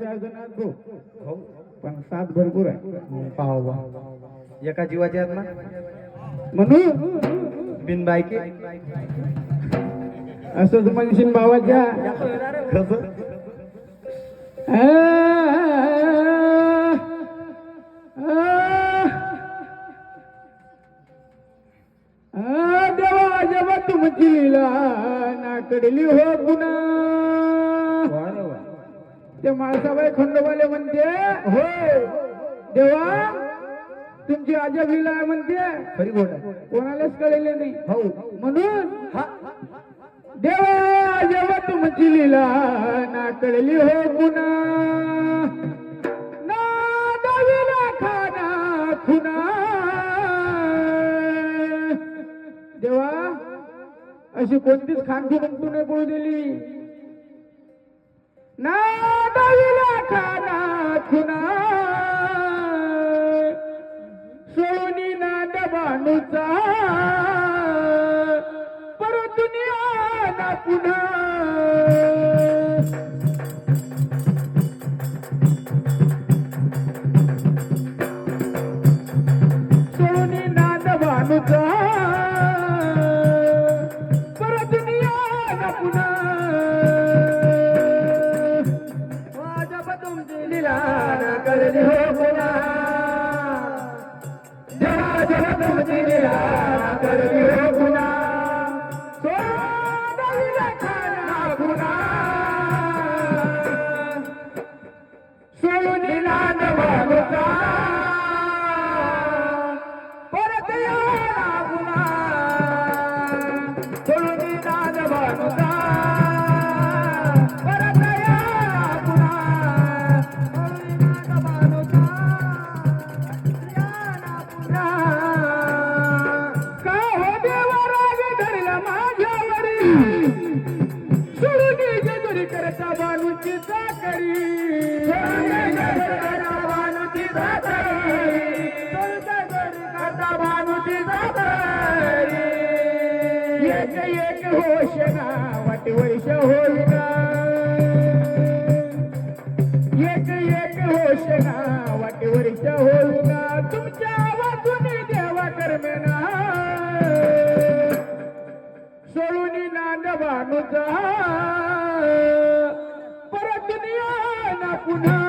भाऊ हो पण सात भरपूर आहे बा एका जीवाचे आहेत ना म्हणून बिन बायके असंच म्हणशील भावाच्या कसं देवा जेव्हा तुमची लीला नाकडली हो पुन्हा ते माळसाबाई खंडोबाले म्हणते हो देवा तुमची अजब लीला आहे म्हणते. खरी कोणालाच कळले नाही. हो. म्हणून देवा जेव्हा तुमची लीला ना कळली हो पुन्हा ना दविला खाना खुना. देवा अशी कोणतीच खानखुन तू नाही पडू दिली. ना दविला खाना खुना. सोनी ना डबानुचा परत दुनिया ना पुन्हा. तुमची लीला ना कळली हो तुमची हो होश ना वाट वर्ष होईना. एक एक होश ना वाट वर्ष होईना. तुमच्या वाचून देवा करमेना. सोडून नांद बाणूचा परत दुनिया ना पुन्हा.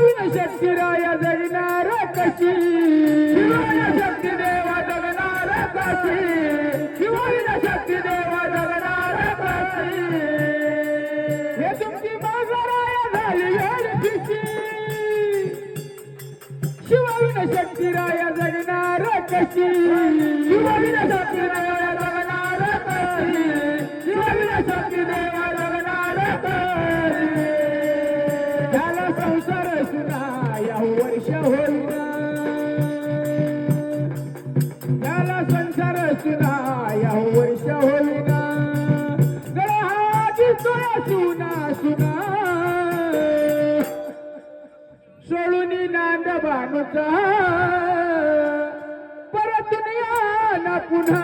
शिवाविन शक्ती जगणार कशी? शिवाविन शक्ती देवा जगणार कशी? शिवाविन शक्ती देवा जगणार कशी? हे तुमची माणसराया झाली वेळ फिशी शिवाविन शक्ती राया जगणार कशी? शिवाविन शक्ती राया जगणार कशी? शिवाविन शक्ती देवा झाला या वर्ष होईना गळहाची सोया सुना. सुना सोडून नांद बाणूचा परत ना पुन्हा.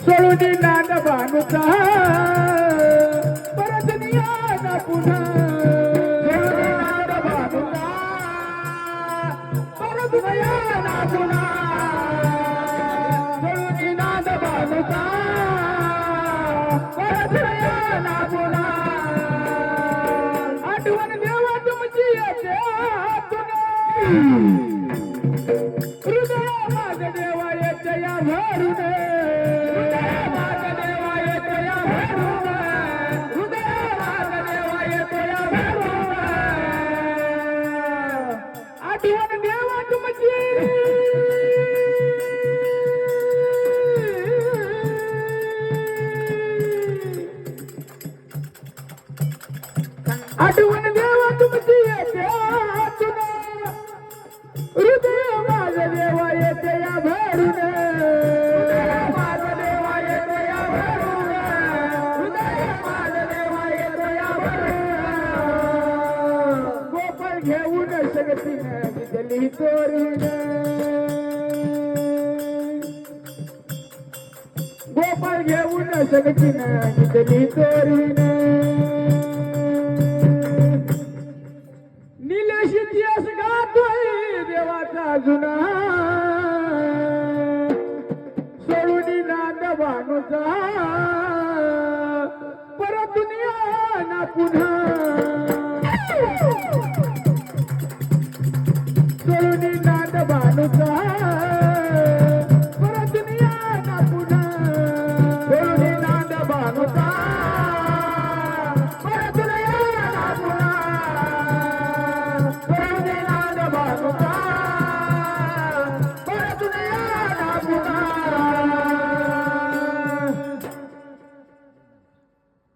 सोडून नांद बाणूचा परत ना पुन्हा आठवण देवा तुमची येते हृदय माझ देवा येते या भरून घेऊन दिली चोरीन गोपाळ घेऊन सगतीनं दिली चोरीन निलेश इतिहास गातोय देवाचा जुना सोडून नाद भानुचा परत दुनिया ना पुन्हा सोडून